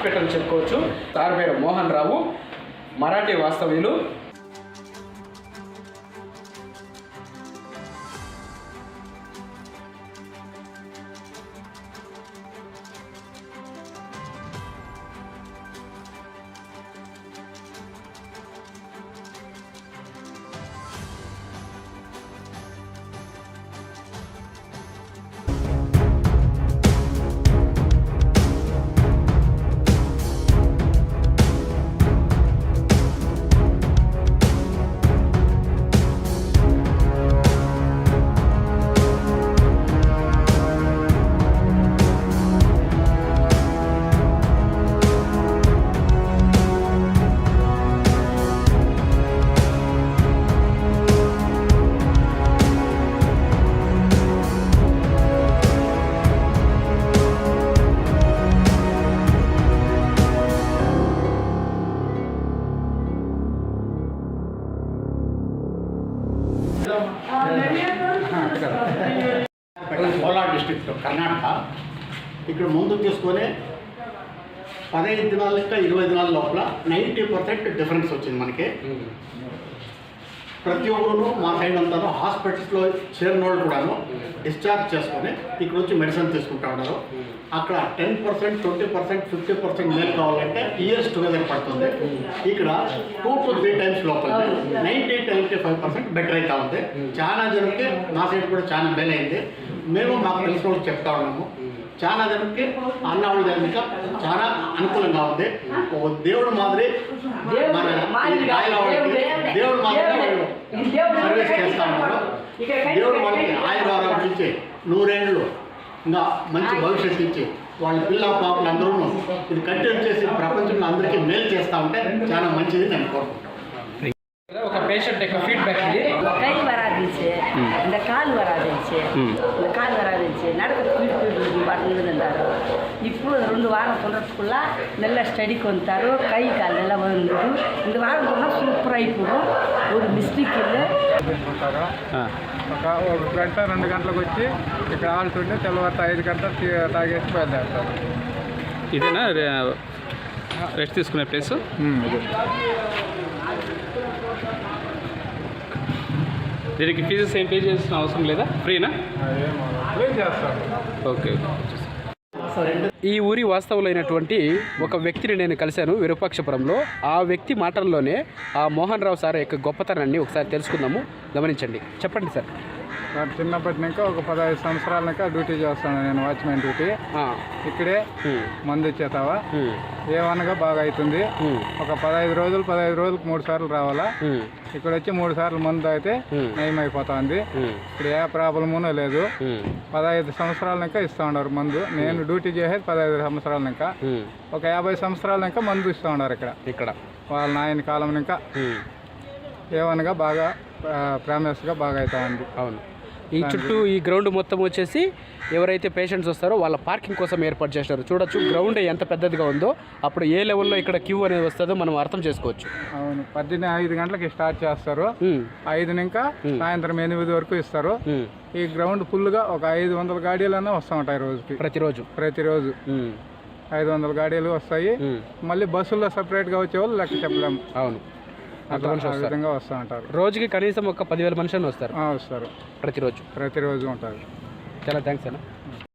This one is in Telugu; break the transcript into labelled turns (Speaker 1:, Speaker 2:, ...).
Speaker 1: హాస్పిటల్ చెప్పుకోవచ్చు. సార్ పేరు మోహన్ రావు. మరాఠీ వాస్తవ్యులు.
Speaker 2: కోలార్ డిస్టిక్లో కర్ణాటక. ఇక్కడ ముందు తీసుకొని పదహైదు దినాల లెక్క ఇరవై దినాల లోపల నైంటీ పర్సెంట్ డిఫరెన్స్ వచ్చింది మనకి. ప్రతి ఒక్కరు మా సైడ్ అంతా హాస్పిటల్స్లో చేరిన వాళ్ళు కూడాను డిశ్చార్జ్ చేసుకొని ఇక్కడ వచ్చి మెడిసిన్ తీసుకుంటా ఉన్నారు. అక్కడ ten percent twenty percent fifty percent మేలు కావాలంటే ఇయర్స్ టుగెదర్ పడుతుంది. ఇక్కడ టూ టు త్రీ టైమ్స్ లోపల ninety ninety five percent better అవుతా ఉంది. చాలా జనంకి మా సైడ్ కూడా చాలా మేలు అయింది. మేము మాకు తెలిసిన వాళ్ళకి చెప్తా ఉన్నాము. చాలా జనంకి అన్నవాళ్ళ దగ్గర చాలా అనుకూలంగా ఉంది. ఓ దేవుడు మాదిరి మన దేవుడు మాదిరి వాళ్ళు సర్వీస్ చేస్తా ఉన్నారు దేవుడు వాళ్ళకి ఆయుర ఆరోగ్యం ఇచ్చి నూరేళ్ళు ఇంకా మంచి భవిష్యత్తు ఇచ్చి వాళ్ళ పిల్ల పాపలు అందరూ ఇది కంటిన్యూ చేసి ప్రపంచంలో అందరికీ మేలు చేస్తా ఉంటే చాలా మంచిది నేను కోరుకుంటాను
Speaker 1: ఒక పేషెంట్ యొక్క ఫీడ్బ్యాక్ ఇది
Speaker 3: கை வராதுச்சு இந்த கால் வராதுச்சு இந்த கால் வராதுச்சு நடக்கிற பீடு பீடு பாட்டு இருந்தாரு இப்போ రెండు వారం తొందరకుల్లా నెల స్టడీకి వంతారు కై కాలు నెల వందు இந்த వారం కూడా ಪೈಪು ಅವರು
Speaker 4: ಮಿಸ್ಟೇಕ್ ఒక గంట రెండు గంటలకు వచ్చి ఇక్కడ ఆడుతుంటే తెల్లవారు ఐదు గంటలు తాగేసి బయలుదేరుతారు.
Speaker 1: ఇదేనా? రెస్ట్ తీసుకునే ప్లేస్? దీనికి ఫీజెస్ ఏం పే చేసిన అవసరం లేదా? ఫ్రీనా?
Speaker 4: Free
Speaker 1: okay. ఈ ఊరి వాస్తవులైనటువంటి ఒక వ్యక్తిని నేను కలిశాను విరూపాక్షపురంలో. ఆ వ్యక్తి మాటల్లోనే ఆ మోహన్ రావు సార్ యొక్క గొప్పతనాన్ని ఒకసారి తెలుసుకుందాము. గమనించండి. చెప్పండి సార్.
Speaker 4: నాకు చిన్నప్పటి నుంచి ఒక పదహైదు సంవత్సరాల నుంచి డ్యూటీ చేస్తాను నేను వాచ్మెన్ డ్యూటీ. ఇక్కడే మందు ఇచ్చేతావా ఏమనగా బాగా అవుతుంది. ఒక పదహైదు రోజులు పదహైదు రోజులకు మూడు సార్లు రావాలా? ఇక్కడ వచ్చి మూడు సార్లు మందు అయితే. నయం అయిపోతుంది ఇక్కడ ఏ ప్రాబ్లమునూ లేదు. పదహైదు సంవత్సరాల ఇంకా ఇస్తూ ఉన్నారు మందు. నేను డ్యూటీ చేసేది పదహైదు సంవత్సరాల ఇంకా
Speaker 1: హ్మ్.
Speaker 4: ఒక యాభై సంవత్సరాల ఇంకా మందు ఇస్తూ ఉన్నారు ఇక్కడ.
Speaker 1: ఇక్కడ.
Speaker 4: వాళ్ళ నాయన కాలం ఇంకా ఏమనగా బాగా ప్రామిస్గా బాగా అవుతా ఉంది
Speaker 1: అవును. ఈ చుట్టూ ఈ గ్రౌండ్ మొత్తం వచ్చేసి ఎవరైతే పేషెంట్స్ వస్తారో వాళ్ళ పార్కింగ్ కోసం ఏర్పాటు చేసినారు చూడొచ్చు గ్రౌండ్ ఎంత పెద్దదిగా ఉందో అప్పుడు ఏ లెవెల్లో ఇక్కడ క్యూ అనేది వస్తుందో మనం అర్థం చేసుకోవచ్చు.
Speaker 4: అవును. పద్దెనిమిది ఐదు గంటలకి స్టార్ట్ చేస్తారు. ఐదు ఇంకా సాయంత్రం ఎనిమిది వరకు ఇస్తారు. ఈ గ్రౌండ్ ఫుల్గా ఒక ఐదు వందల గాడీలన్నా వస్తూ ఉంటాయి రోజుకి.
Speaker 1: ప్రతిరోజు.
Speaker 4: ప్రతిరోజు. ఐదు వందల గాడీలు వస్తాయి. మళ్ళీ బస్సుల్లో సపరేట్గా వచ్చేవాళ్ళు లెక్క చెప్పలేము.
Speaker 1: అవును.
Speaker 4: అట్లా
Speaker 1: మనిషి
Speaker 4: ఆ
Speaker 1: వస్తారు.
Speaker 4: విధంగా వస్తూ ఉంటారు
Speaker 1: రోజుకి కనీసం ఒక పదివేల మనుషులు వస్తారు.
Speaker 4: ఆ, వస్తారు.
Speaker 1: ప్రతిరోజు.
Speaker 4: ప్రతిరోజు ఉంటారు.
Speaker 1: చాలా థ్యాంక్స్ అన్న.